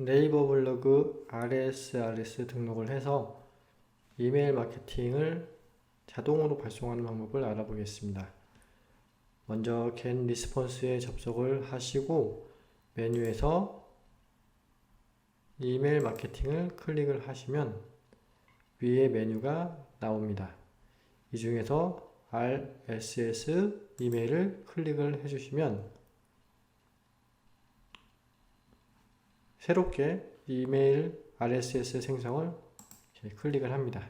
네이버 블로그 RSRS 등록을 해서 이메일 마케팅을 자동으로 발송하는 방법을 알아보겠습니다. 먼저 겟 리스폰스에 접속을 하시고 메뉴에서 이메일 마케팅을 클릭을 하시면 위에 메뉴가 나옵니다. 이 중에서 RSS 이메일을 클릭을 해주시면 새롭게 이메일 RSS 생성을 클릭을 합니다.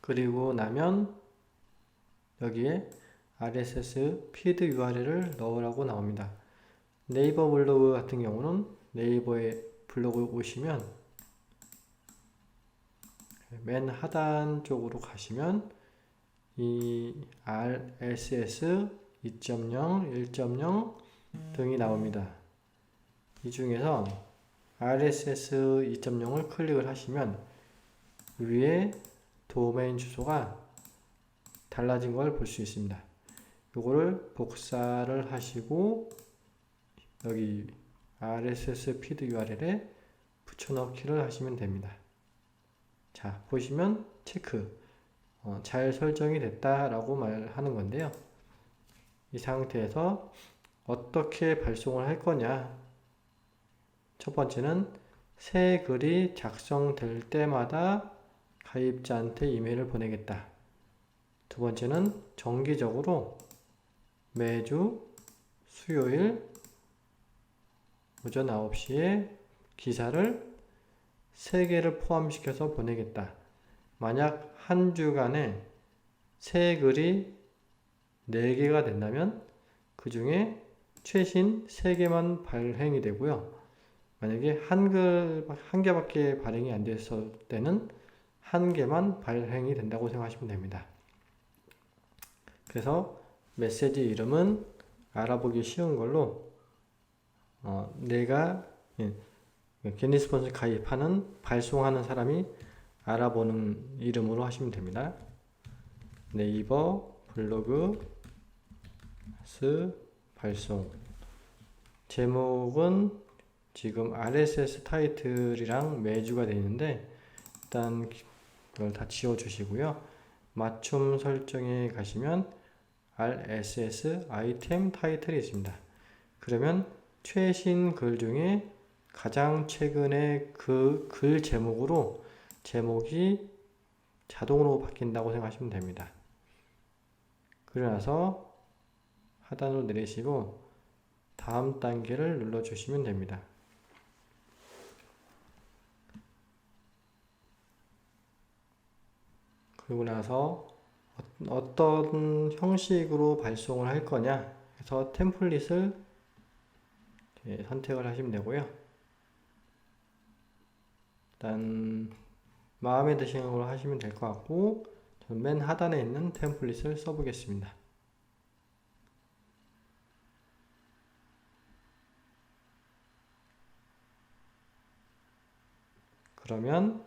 그리고 나면 여기에 RSS 피드 URL을 넣으라고 나옵니다. 네이버 블로그 같은 경우는 네이버에 블로그 오시면 맨 하단 쪽으로 가시면 이 RSS 2.0, 1.0 등이 나옵니다. 이 중에서 RSS 2.0을 클릭을 하시면 위에 도메인 주소가 달라진 걸 볼 수 있습니다. 이거를 복사를 하시고 여기 RSS 피드 URL에 붙여넣기를 하시면 됩니다. 자, 보시면 체크. 어, 잘 설정이 됐다라고 말하는 건데요. 이 상태에서 어떻게 발송을 할 거냐? 첫 번째는 새 글이 작성될 때마다 가입자한테 이메일을 보내겠다. 두 번째는 정기적으로 매주 수요일 오전 9시에 기사를 3개를 포함시켜서 보내겠다. 만약 한 주간에 새 글이 4개가 된다면 그 중에 최신 3개만 발행이 되고요. 만약에 한글 한 개밖에 발행이 안 됐을 때는 한 개만 발행이 된다고 생각하시면 됩니다. 그래서 메시지 이름은 알아보기 쉬운 걸로 어, 내가 예, 게니스폰서 가입하는 발송하는 사람이 알아보는 이름으로 하시면 됩니다. 네이버 블로그 스 발송 제목은 지금 RSS 타이틀이랑 매주가 되어 있는데 일단 그걸 다 지워 주시고요. 맞춤 설정에 가시면 RSS 아이템 타이틀이 있습니다. 그러면 최신 글 중에 가장 최근에 그글 제목으로 제목이 자동으로 바뀐다고 생각하시면 됩니다. 그러고 나서 하단으로 내리시고 다음 단계를 눌러 주시면 됩니다. 그리고 나서 어떤 형식으로 발송을 할 거냐 해서 템플릿을 선택을 하시면 되고요. 일단 마음에 드시는 걸로 하시면 될 것 같고 맨 하단에 있는 템플릿을 써보겠습니다. 그러면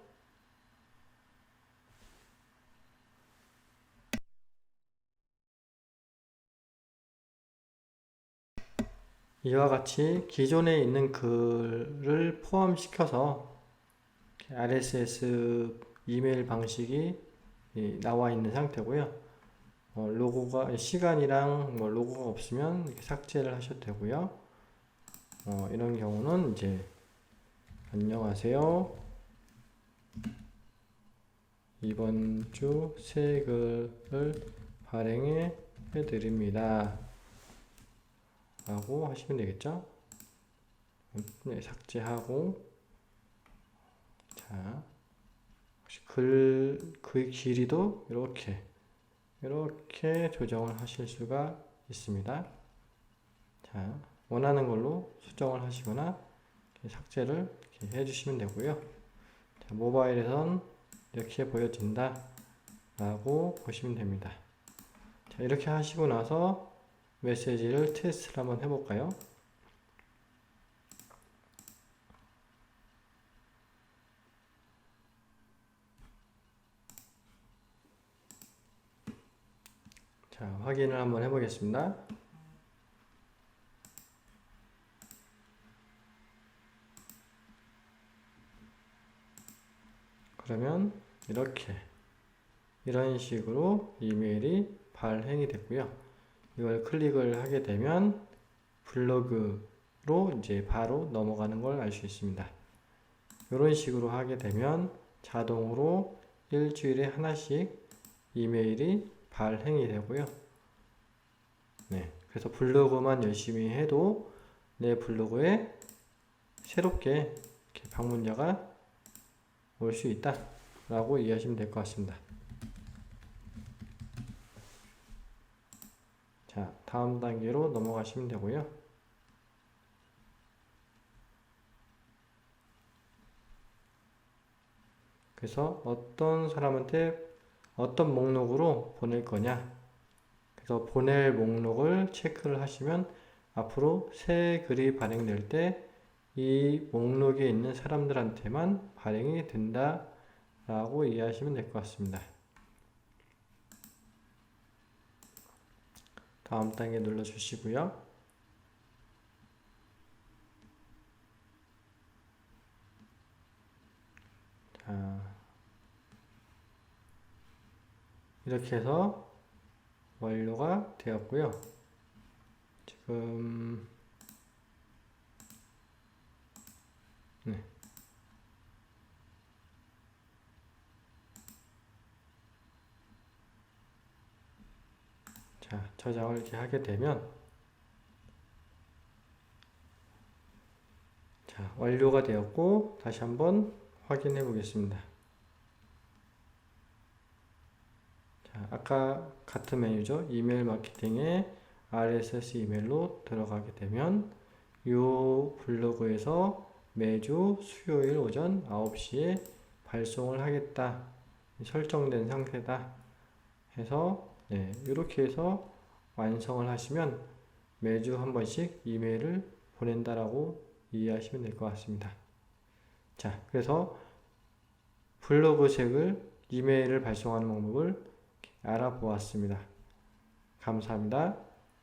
이와 같이 기존에 있는 글을 포함시켜서 RSS 이메일 방식이 나와 있는 상태고요. 어, 로고가 시간이랑 뭐 로고가 없으면 삭제를 하셔도 되고요. 어, 이런 경우는 이제 안녕하세요. 이번 주새 글을 발행해 드립니다. 라고 하시면 되겠죠? 네, 삭제하고 자 글, 그 길이도 이렇게 이렇게 조정을 하실 수가 있습니다. 자 원하는 걸로 수정을 하시거나 삭제를 해주시면 되고요. 자, 모바일에선 이렇게 보여진다 라고 보시면 됩니다. 자 이렇게 하시고 나서 메시지를 테스트를 한번 해볼까요? 자 확인을 한번 해보겠습니다 그러면 이렇게 이런 식으로 이메일이 발행이 됐고요. 이걸 클릭을 하게 되면 블로그로 이제 바로 넘어가는 걸 알 수 있습니다. 이런 식으로 하게 되면 자동으로 일주일에 하나씩 이메일이 발행이 되고요. 네. 그래서 블로그만 열심히 해도 내 블로그에 새롭게 방문자가 올 수 있다 라고 이해하시면 될 것 같습니다. 자, 다음 단계로 넘어가시면 되고요. 그래서 어떤 사람한테 어떤 목록으로 보낼 거냐. 그래서 보낼 목록을 체크를 하시면 앞으로 새 글이 발행될 때 이 목록에 있는 사람들한테만 발행이 된다 라고 이해하시면 될 것 같습니다. 다음 단계 눌러주시고요. 자, 이렇게 해서 완료가 되었고요. 지금 네. 자, 저장을 이렇게 하게 되면 자, 완료가 되었고 다시 한번 확인해 보겠습니다. 자, 아까 같은 메뉴죠. 이메일 마케팅에 RSS 이메일로 들어가게 되면 이 블로그에서 매주 수요일 오전 9시에 발송을 하겠다. 설정된 상태다. 해서 네, 이렇게 해서 완성을 하시면 매주 한 번씩 이메일을 보낸다라고 이해하시면 될 것 같습니다. 자, 그래서 블로그색을 이메일을 발송하는 방법을 알아보았습니다. 감사합니다.